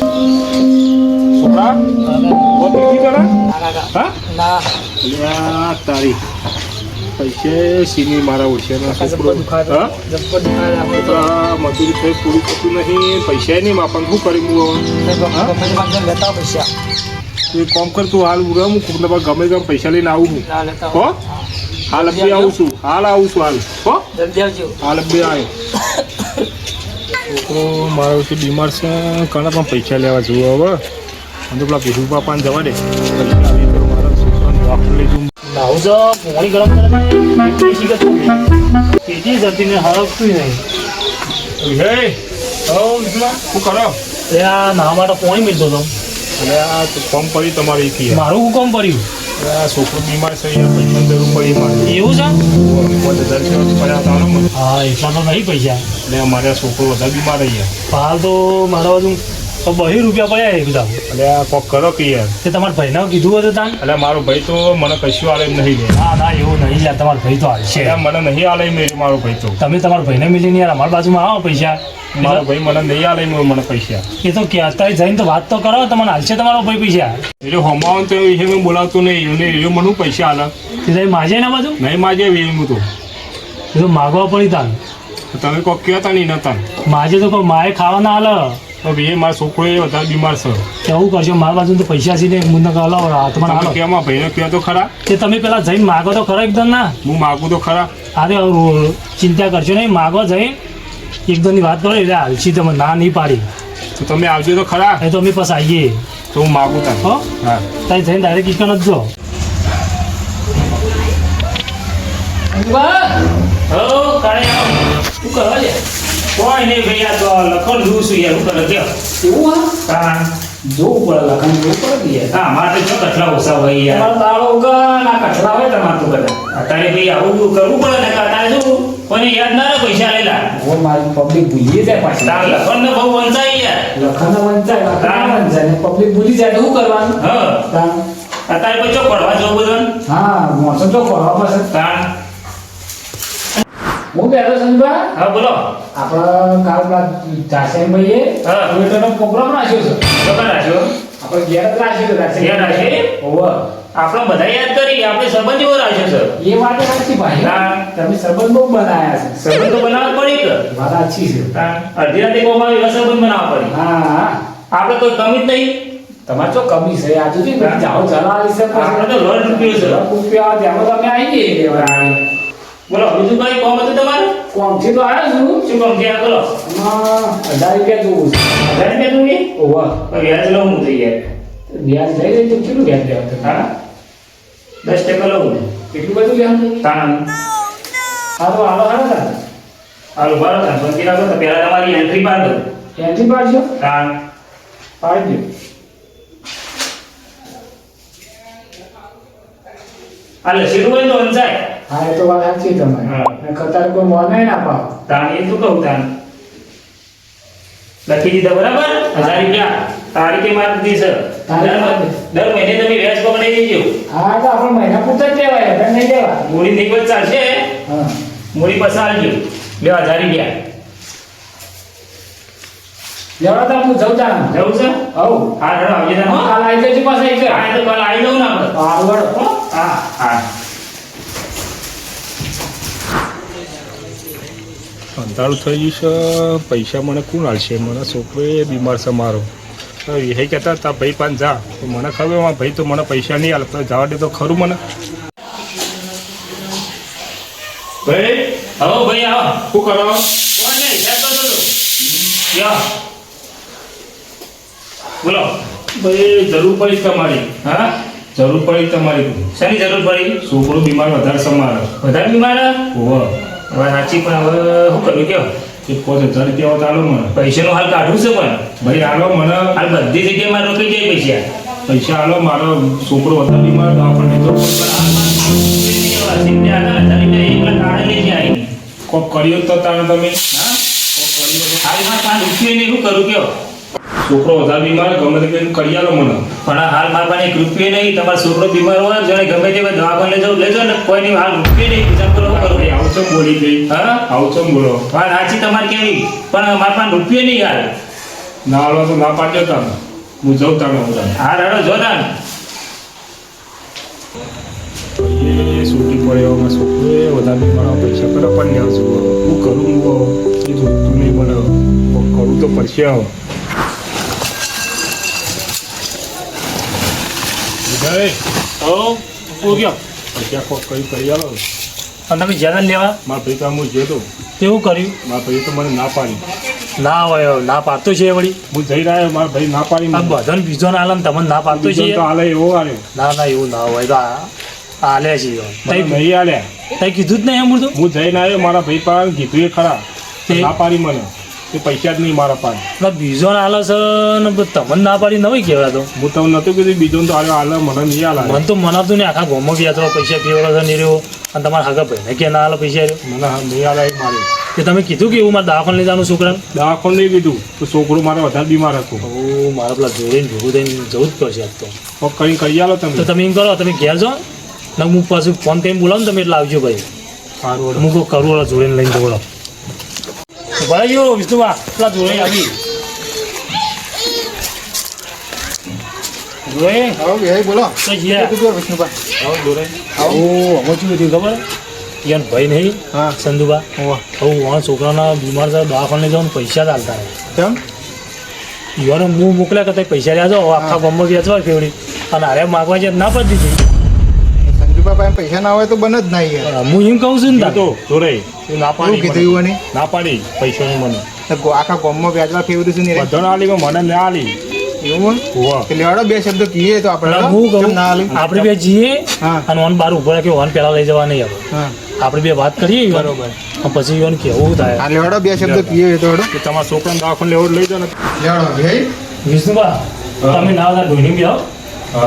છોકરા? ઓ દીધી તારા હા? ના. તારી. પૈસે સીની મારા છોકરો આ મજૂરી થઈ પૂરી થતું નહીં. પૈસા નહીં માપન શું કરી હું હા? ગમે તે લેતા પૈસા. તું એક કર તું હાલ ઉરા હું કોકના ગમે ગમે પૈસા લઈને આવું હું લેતા હો? હાલ અબ્બે આવું છું. હાલ આવું છું હાલ. હો? હાલ અબ્બે આવ્યો છોકરો મારો છે બીમાર છે ઘણા પણ પૈસા લેવા જુઓ હવે. અને તો પેલા ભીહુ બાપાને જવા દે. ડૉક્ટર લઈ જવું નાવું તો પાણી ગરમ કરે નહીં. હે હો શું આ નાવા માટે પાણી મિલતો હતો. એટલે આ તો પડ્યું તમારી. મારું હુકમ પડ્યું એટલે આ છોકરો બીમાર છે યાર એવું પડ્યા હતા ને હા એટલા તો નહીં પૈસા. એટલે અમારે છોકરો વધારે બીમાર રહી ગયા હાલ તો મારા બાજુ તો બહી રૂપિયા પડ્યા એટલે આ કોક કરો કે યાર? તે તમારા ભાઈને કીધું હતું તાન? એટલે મારો ભાઈ તો મને કશું આલે નહીં લે ના ના એવું નહીં યાર તમારો ભાઈ તો હાલશે મને નહીં આલે એમ મારો ભાઈ તો. તમે તમારા ભાઈને મિલીને યાર અમારા બાજુમાં આવો પૈસા. મારો ભાઈ મને નહીં આલે મને પૈસા. એ તો કે અત્યારે જઈને તો વાત તો કરો તમને હાલશે તમારો ભાઈ પૈસા. એટલે હોમાવન તો એ મેં બોલાવતો નહીં એને એ મને પૈસા આલે. તે માજે ના બાજુ નહીં માજે એમ તો. એ તો માગવા પડી તાન. તમે કોક કહેતા નહીં નતા માજે તો કોઈ માએ ખાવાના હાલ તો ભાઈ મારા છોકરો એ વધારે બીમાર છે. કેવું કરશો મારા બાજુ તો પૈસા છે ને મુંડા હલાવો હાથમાં હાલો કેમાં ભાઈને કહો તો ખરા. કે તમે પેલા જઈને માગો તો ખરા એકદમ ના? હું માગું તો ખરા. અરે ચિંતા કરશો નહીં માગો જઈને એકદમની વાત કરો એટલે હાલશી તમે ના નહીં પાડી. તો તમે આવજો તો ખરા. એ તો અમે પછી આવીએ. તો હું માગું તને. હો? હા. ત્યાં થઈને ડાયરેક્ટ ઇસ્કન જ. જો હો કાળે શું કરો કોઈ નહીં ભાઈ આ તો લખણ જોઉં છું યાર હું કરે એવું હા હા. જોવું પડે લખન જોવું પડે કે હા મારે તો કઠલા ઓછા હોય યાર. તમારે ઉગા ના કઠલા હોય તમારે તો બધા. અત્યારે ભાઈ આવું કરવું પડે ને કાતા શું કોઈને યાદ ના રહે પૈસા લેલા ઓ મારી પબ્લિક ભૂલી જાય પાછી. તાર લખન ને બહુ વંચાય યાર. લખન વંચાય લખન વંચાય ને પબ્લિક ભૂલી જાય તો શું કરવાનું? હા. તાર અત્યારે પછી પડવા જવું બધું હા મોસમ તો પડવા પડશે. તાર. હું બેઠો સંજભા. હા બોલો. આપણે કાલ પેલા જાસેન ભાઈએ હા. ટોયોટાનો પ્રોગ્રામ રાખ્યો છે. રાખ્યો આપણે જ રાખ્યો? હોવે. આપણે બધા યાદ કરી આપણે સંબંધ એવો રાખ્યો સર. એ વાત સાચી ભાઈ. તમે સંબંધ બહુ બનાવ્યા છે. સંબંધ તો બનાવવા પડી કે? વાત સાચી છે. અડધી રાતે કોમાં એવા સંબંધ બનાવવા પડી. હા. આપણે કોઈ કમી જ નહીં. તમારે તો કમી છે. આજુ થી બધી જાઓ ચલાવી છે આપણે તો લોન રૂપિયો છે. રૂપિયા તમે આવી ગઈ બોલો બીજું કઈ કોમ હતું તમારું? કોમથી તો આવ્યો છું. શું કોમ થયા બોલો. અઢાર રૂપિયા જોવું છે. અઢાર રૂપિયા તું એ? ઓવા તો વ્યાજ લઉં હું થઈ જાય. વ્યાજ લઈ જાય તો કેટલું વ્યાજ લેવાનું હા? દસ ટકા લઉં કેટલું બધું લેવાનું તાણ. હાલો હાલો હાલો તાર હાલો બરો તાણ. બંધી રાખો તો પહેલાં તમારી એન્ટ્રી પાડ. દો ત્યાંથી પાડજો. તાણ. પાડજો. હાલે શીરું હોય તો વંચાય હા એ તો વાત સાચી તમારી. હા. કતાર કોઈ મોને ના પાવ તાણ એ શું કહું તાણ? લખી દીધા બરાબર? હજાર રૂપિયા. તારીખે માર દીધી સર દર મહિને તમે વ્યાજ પકડી દેજો. હા તો આપણે મહિના પૂરતા જ લેવાય એટલે નહીં લેવા મૂડી નહીં બચ ચાલશે. હા. મૂડી પસાર આવજો બે હજાર રૂપિયા. લેવા તો હું જઉં તાણ. જવું છે? હવ હા હેડો આવજે હો. કાલ આવી જજો પાછા એક હા તો કાલ આવી જાઉં ને આપણે. વળો હા હા. અંધારું થઈ ગયું છે. પૈસા મને કોણ હાલશે મને છોકરો એ બીમાર છે મારો. એ કહેતા હતા ભાઈ પાન જા. તો મને ખબર મારા ભાઈ તો મને પૈસા નહીં હાલ તો જવા દે તો ખરું મને. ભાઈ આવો ભાઈ આવો. શું કરો. બોલો. ભાઈ જરૂર પડી તમારી. હા? જરૂર પડી તમારી. શેની જરૂર પડી? છોકરો બીમાર વધારે છે મારો. વધારે બીમાર? ઓહો હવે સાચી પણ હવે શું કરવું કયો એ પાંચ હજાર રૂપિયા તો મને. પૈસાનો હાલ કાઢવું છે પણ. ભાઈ આલો મને. હાલ બધી જગ્યાએ મારે રોકાઈ જાય પૈસા. પૈસા હાલો મારો છોકરો વધારે બીમાર આપણને તો કોક કર્યું તો તાણે તમે? છોકરો વધારે બીમાર ગમે તે કરીને કરિયાલો મને. પણ હાલ મારા પાસે એક રૂપિયો નહીં. તમારો છોકરો બીમાર હોય જાણે ગમે તે દવાખાને લેજો લેજો ને કોઈની હાલ રૂપિયો નહીં. બીજા કરો કરો? ભાઈ આવું છો બોલી ગઈ હા? આવું છો બોલો? હા રાચી તમારે કેવી? પણ મારા પાસે રૂપિયો નહીં હાલ. ના હાલો તો ના પાડજો તમે. હું જઉં તમે હું રાડો જો તાન એ છૂટી પડ્યો એમાં છોકરો વધારે બીમાર પૈસા કરો પણ નહીં આવશું કરું હું એ જોતું નહીં મને કોક તો પડશે હવે વિજય હો ઓ ગયો પૈસા કોક કરી કરી આલો અને તમે જ્યાં લેવા? મારા ભાઈ તો હું જોયો તો તેવું કર્યું? મારા ભાઈ તો મને ના પાડી. ના હોય ના પાડતો છે વળી. હું જઈ રહ્યો મારા ભાઈ ના પાડી. બધાને બીજો ના આલમ તમને ના પાડતો છે હાલે એવો આલે. ના ના એવું ના હોય તો આલે છે નહીં આલ્યા તઈ કીધું જ નહીં બધું હું જઈને આવ્યો મારા ભાઈ પાસે કીધું એ ખરા. ના પાડી મને. એ પૈસા જ નહીં મારા પાસે. બીજો ના આલે છે ને તમને ના પાડી નવી કહેવાય તો. હું તમને નતું કીધું બીજો તો હાલે હાલે મને નહીં હાલે મને તો મનાતું ને આખા ગોમો ગયા તો પૈસા પીવડો છે નહીં રહ્યો. અને તમારા ભાઈ ભાઈને કે ના આલો પૈસા મને નહીં હાલે મારે. કે તમે કીધું કે એવું મારે દવાખાને લઈ જવાનું છોકરાને? દવાખાનું નહીં કીધું તો છોકરો મારે વધારે બીમાર હતો. તો મારે પેલા જોડીને ભેગું થઈને જવું જ પડશે આજ તો. કઈ કરી આલો તો તમે તમે એમ કરો તમે ઘેર જાઓ ને હું પાછું ફોન કરીને બોલાવો ને તમે એટલે આવજો ભાઈ. સારું હું કહું કરું જોડીને લઈને દોડો. ભાઈ ગયો વિષ્ણુભા પેલા જોડે આવી જોડે આવો બોલો તો ગયા વિષ્ણુભાઈ આવો અમે શું થયું ખબર યાર ભાઈ નહીં હા સંધુબા હોવા હવે વાં છોકરાના બીમાર છે દવાખાને જવાનું પૈસા ચાલતા રહે કેમ યુવાનો હું મોકલ્યા કરતા પૈસા રહ્યા જાઓ આખા ગામમાં વેચવા ફેવડી અને હારે માગવા છે ના પડી દીધી પાસે પૈસા ના હોય તો બને જ નહીં યાર. હું એમ કહું છું ને તો. જોડે ના પાડી કીધું એવું ના પાડી પૈસાની મને. આખા ગામમાં વ્યાજવા ફેવર્યું છે ને બધા આલી મને ના આલી. એવું લેવાડો બે શબ્દ કહીએ તો આપણે હું કહું ના આલી? આપણે બે જઈએ હા. અને ઓન બાર ઊભો રાખી ઓન પેલા લઈ જવા નહીં આવે હા. આપણે બે વાત કરીએ બરોબર. પછી કેવું થાય. લેવાડો બે શબ્દ કહીએ તો હડો. કે તમારા છોકરાને દવાખાને લેવો લઈ જાઓ ને. લેવાડો વિષ્ણુબા તમે ના આવતા ઢોની બી આવો.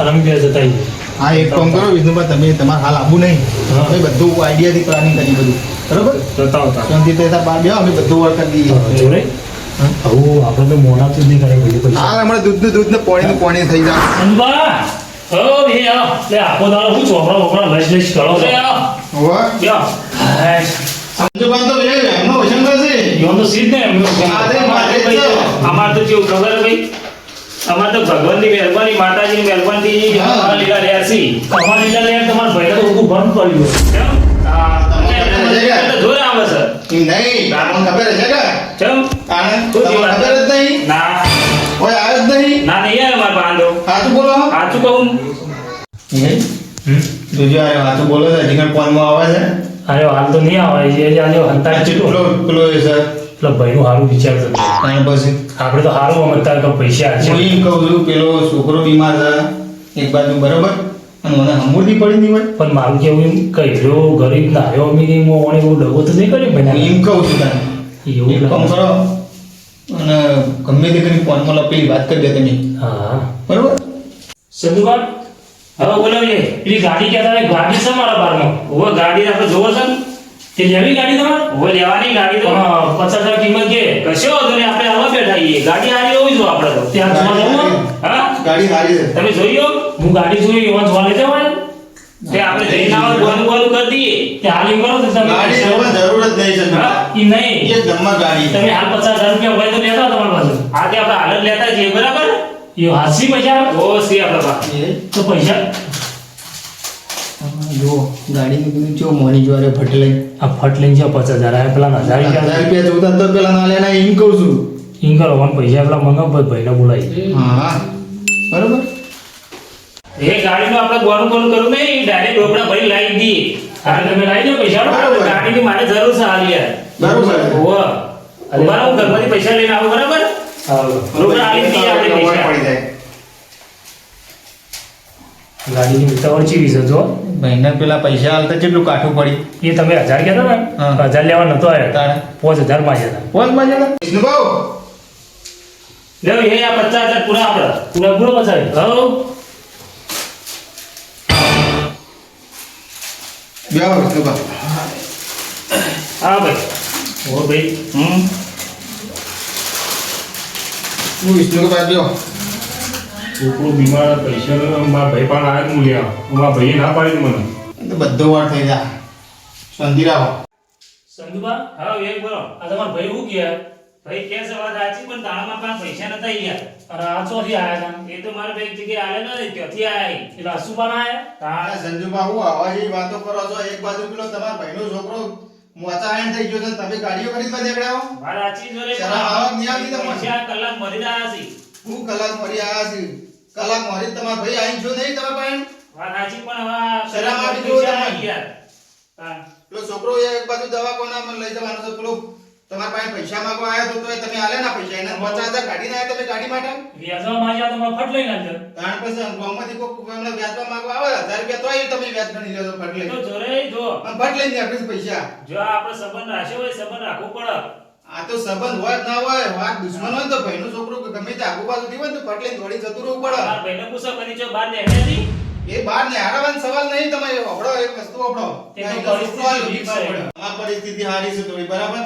અને અમે બે જતા આવીએ. હા એક કામ કરો વિષ્ણુભાઈ તમે તમારે હાલ આવું નહીં. અમે બધું આઈડિયાથી પ્લાનિંગ કરી બધું. બરોબર? શાંતિ તો બાર બે અમે બધું વર્ક કરી દઈએ. આવું આપણે તો મોડા જ નહીં કરે બધું હા હમણાં દૂધનું દૂધ ને પાણીનું પાણી થઈ જાય. સંધુબા હો બે લે આખો દાડો હું ચોપડા બોપડા લઈશ લઈશ કરો. લે આવો બે સંજુભાઈ તો બે એમનો વચન કરશે. યુવાન તો સીધ ને એમનું. અમાર તો કેવું ખબર ભાઈ. અમાર તો ભગવાનની મહેરબાની માતાજીની મહેરબાની હા. અમારા લીલા રહ્યા છી અમારા લીલા રહ્યા તમાર ભાઈ તો બધું બંધ પડ્યું કેમ? છે જોર આવે છે. નહીં તમને ખબર છે કે? કેમ આને તમને ખબર જ નહીં? ના. કોઈ આવે જ નહીં? ના નહીં યાર મારા બાંધો સાચું બોલો? સાચું કહું? જોજો આ સાચું બોલો છે જીગર આવે છે? અરે હાલ તો નહીં આવે છે આજે હંતા પેલો ચેટલું પેલો એ સર એટલે ભાઈનું સારું વિચાર છે. અને પછી આપણે તો સારું સમજતા કે પૈસા હું એમ કહું છું પેલો છોકરો બીમાર છે એક બાજુ બરાબર અને મને હમુરથી પડી નહીં હોય. પણ મારું કેવું એમ કહેલો ગરીબ ના આવ્યો અમે એવો ડગો તો નહીં કર્યો હું ભાઈ એમ કહું છું તને. એવું કામ કરો અને ગમે તે કરી ફોનમાં લપેલી વાત કરી દે તમે. હા. બરોબર? સંધુબા હવે બોલાવીએ. પેલી ગાડી કહેતા હતા, ગાડી છે મારા બારમાં. હવે ગાડી આપણે જોવો છે ને? તે લેવી ગાડી તમારે? હવે લેવાની ગાડી તો પચાસ હજાર કિંમત કે. કશો વાંધો નહીં આપણે આવા બેઠા છીએ ગાડી હારી હોવી જોઈએ આપણે તો. ત્યાં જોવા જવું હા? ગાડી હારી છે. તમે જોયો હું ગાડી જોઈ એમાં જોવા લેજો મને તે આપણે જઈને આવા બોલું બોલું કરી દઈએ. તે હાલ કરો તો તમે ગાડી જોવા જરૂર જ નહીં છે ઈ નહીં. એ ધમ્મા ગાડી તમે હાલ પચાસ હજાર રૂપિયા હોય તો લેતા તમારી પાસે. આજે આપણે હાલત લેતા છીએ બરાબર? એ હાસી પૈસા. ઓ સી આપણા પાસે તો પૈસા જો ગાડી પેલું જો મોની જોરે ફટ લઈ. આ ફટ લઈ જો પચાસ હજાર આ પેલા હજાર હજાર રૂપિયા જોતા તો પેલા ના લેના એમ કહું છું. ઇન કરો મને પૈસા પેલા મંગાવ પછી ભાઈને બોલાવી. હા બરોબર? એ ગાડીનું આપણે બોનું કરું ને એ ડાયરેક્ટ રોકડા ભરી લાવી દઈએ હા તમે લાવી દો પૈસા. ગાડીની મારે જરૂર છે હાલ યાર. બરોબર. હું ઘરમાંથી પૈસા લઈને આવો બરાબર? રોકડા આલી દઈએ આપણે પૈસા. પડી જાય. ગાડીની ઉતાવળ ચીવી છે જો? પેલા પૈસા હાલતા કેટલું કાઠું પડી. એ તમે હજાર કહેતા ને? હજાર લેવા નતો આવ્યા તારે? પાંચ હજારમાં જતા પાંચમાં જતા વિષ્ણુભાઉ લેવ એ આ પચાસ હજાર પૂરા આપડા પૂરા પૂરો પચાવી હવ વિષ્ણુભાઉ હા ભાઈ. ઓ ભાઈ. હમ. હું વિષ્ણુભાઈ બેહો છોકરો બીમાર પૈસા મારા ભાઈ પણ આવે. હું મૂલ્યા મારા ભાઈએ ના પાડી મને. તો બધો વાર થઈ જા રાખો સંધુબા હા એક બોલો. આ તમાર ભાઈ હું કહે? ભાઈ કે છે વાત સાચી પણ દાણામાં પણ પૈસા નતા અહીંયા અરે આ ચોથી આયા હતા. એ તો મારે ભાઈ જગ્યાએ જગ્યાએ ન ને ત્યાંથી આયા એટલે અશુભાન આયા? આ સંજુબા હું આવા જેવી વાતો કરો છો એક બાજુ પેલો તમાર ભાઈનો છોકરો મોચા આયન થઈ ગયો છે તમે ગાડીઓ ખરીદવા? વાત સાચી જોડે જરા આવક નહીં આવતી તમને? કલાક મરી રહ્યા છે. હું કલાક મરી આયા છે. કલાક મોરી તમાર ભાઈ આઈ જો નહીં તમાર પણ વાત સાચી પણ હવે શરમ આવી જો. હા. પેલો છોકરો એક બાજુ મને લઈ જવાનો છે પેલો તમારા પાસે પૈસા માંગવા આવ્યો તો તોય તમે આલે ના પૈસા. એને પચાસ હજાર કાઢીને આવ્યા તમે ગાડી માટે? વ્યાજવા માંગ્યા તો ફટ લઈ નાખજો કારણ પછી ગામમાંથી કોક એમને વ્યાજમાં માંગવા આવે હજાર રૂપિયા તોય તમે વ્યાજ ગણી લેજો ફટ તો લઈને જોરે જો ફટ લઈને આપીશ પૈસા. જો આપણે સંબંધ રાખ્યો હોય સંબંધ રાખવો પડે. આ તો સંબંધ હોય ના હોય વાત દુશ્મન હોય ને તો ભાઈનો છોકરો કે ગમે તે આગુ બાજુથી હોય ને તો પટલે દોડી જતું રહેવું પડે. આ ભાઈને પૂછો કરી જો બહાર નીકળ્યા નહીં. એ બહાર ને હારવાનો સવાલ નહીં તમે અબડો એક વસ્તુ અબડો. તમારી પરિસ્થિતિ હારી છે થોડી બરાબર?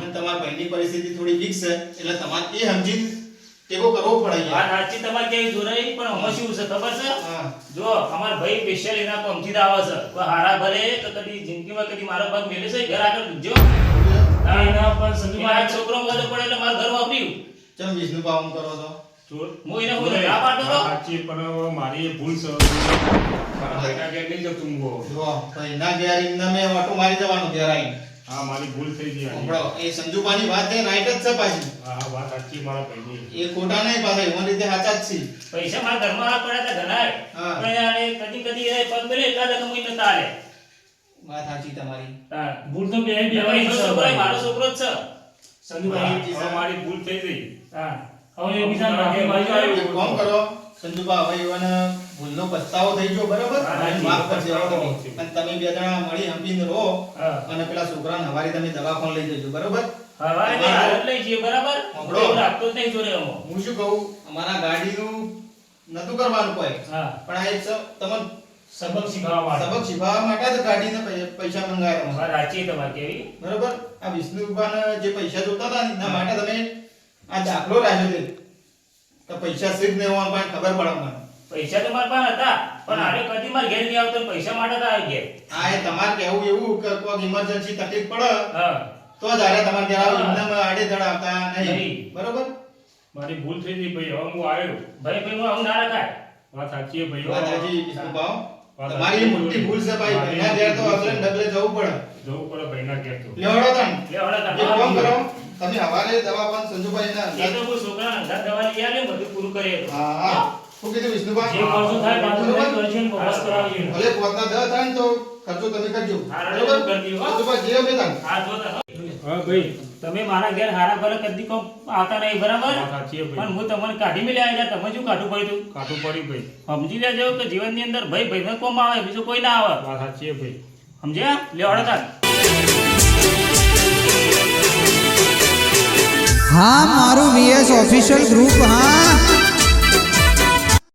અને તમારા ભાઈની પરિસ્થિતિ થોડી વીક છે એટલે તમારે એ સમજી ટેકો કરવો પડે વાત. સાચી તમારે ક્યાંય જોરાઈ પણ હવે શું છે ખબર છે? હા. જો અમાર ભાઈ સ્પેશિયલ એના કોમથી જ આવે છે. હારા ભલે તો કદી જિંદગીમાં કદી મારો ભાગ મેલે છે ઘર આગળ જો. પણ છોકરો પડે એટલે મારું ઘર વાપર્યું ચમ વિષ્ણુ પાવન કરો તો હું એને હું ના પાડતો હતો. સાચી પણ મારી ભૂલ છે મારા ભાઈના નહીં જતું હું ગો. જો એના ઘેર એમને મેં ઓટો મારી જવાનું ઘેર આવીને. હા મારી ભૂલ થઈ ગઈ આજે. એ સંજુબાની વાત છે રાઈટ જ છે પાછી હા હા, વાત સાચી મારા ભાઈની એ ખોટા નહીં પાછા એવી રીતે સાચા જ છે પૈસા મારા ઘરમાં પડ્યા હતા ઘણા હા. પણ કદી કદી પગ મેલે એટલા હું નતા આલે વાત સાચી તમારી. હા. ભૂલ તો બે બે મારો છોકરો જ છે. સંજુભાઈ મારી ભૂલ થઈ ગઈ. હા હવે એકબીજાને ભાગે એક કામ કરો? સંજુબા હવે એવાને ભૂલનો પસ્તાવો થઈ ગયો બરાબર? હા, હા, માફ કરજો. હા, તમે. અને તમે બે જણા મળી હંપીને રહો અને પેલા છોકરાને હવારી તમે દવાખાને લઈ જજો બરાબર? હવારે લઈ જઈએ બરાબર. એવું રાખતો નહીં હું શું કહું? અમારા ગાડીનું નતું કરવાનું કોઈ. હા. પણ આ એક તમને સબક શીખવા માટે. સબક શીખવા માટે જ કાઢીને પૈસા મંગાવ્યા તમે. રાચી તમારે કેવી. બરોબર? આ વિષ્ણુ ભગવાન જે પૈસા જોતા હતા ને એના માટે તમે આ દાખલો રાખ્યો છે. કે પૈસા સીધ ને હોવા પણ ખબર પડે મને. પૈસા તો મારા પાસે હતા પણ આરે કદી માર ઘેર નહીં આવતો પૈસા માટે તો આવી ગયા આ એ તમારે કહેવું એવું કે કોઈ ઇમરજન્સી તકલીફ પડે હા. તો જ આરે તમારે ઘેર આવો. એમને આડે ધડ આવતા નહીં. બરોબર? મારી ભૂલ થઈ ગઈ ભાઈ હવે હું આવ્યો. ભાઈ ભાઈ હું આવું ના રખાય. વાત સાચી ભાઈ વાત સાચી વિષ્ણુભાવ. વાત તમારી મોટી ભૂલ છે ભાઈ. મારી ઘેર તો આપણે ડગલે જવું પડે. જવું પડે ભાઈના ઘેર તો. લેવડો તન લેવડો એક કામ કરો. તમે હવારે સંજુભાઈ ના એ તો હું છોકરાના અંધાર દવા લઈ આવ્યો બધું પૂરું કરી હા હા. શું કીધું? વિષ્ણુભાઈ? જે ખર્ચો થાય બાજુ કરજો ને બસ કરાવજો ભલે પોતના દસ થાય ને તો ખર્ચો તમે કરજો. હા, રડો બરોબર કરી દો, હો. સંજુભાઈ જે અમે તન હા જો હા ભાઈ. તમે મારા ઘેર હારા ભલે કદી કોમ આવતા નહીં બરાબર? વાત સાચી છે પણ હું તમને કાઢી મેલ્યા આવ્યા તમે શું કાઢવું પડ્યું? કાઢું પડ્યું ભાઈ. સમજી લેજો કે જીવનની અંદર ભાઈ ભાઈને કોમ આવે બીજું કોઈ ના આવે. વાત સાચી છે ભાઈ. સમજ્યા? લે તાર. હા મારું વીએસ ઓફિશિયલ ગ્રુપ હા.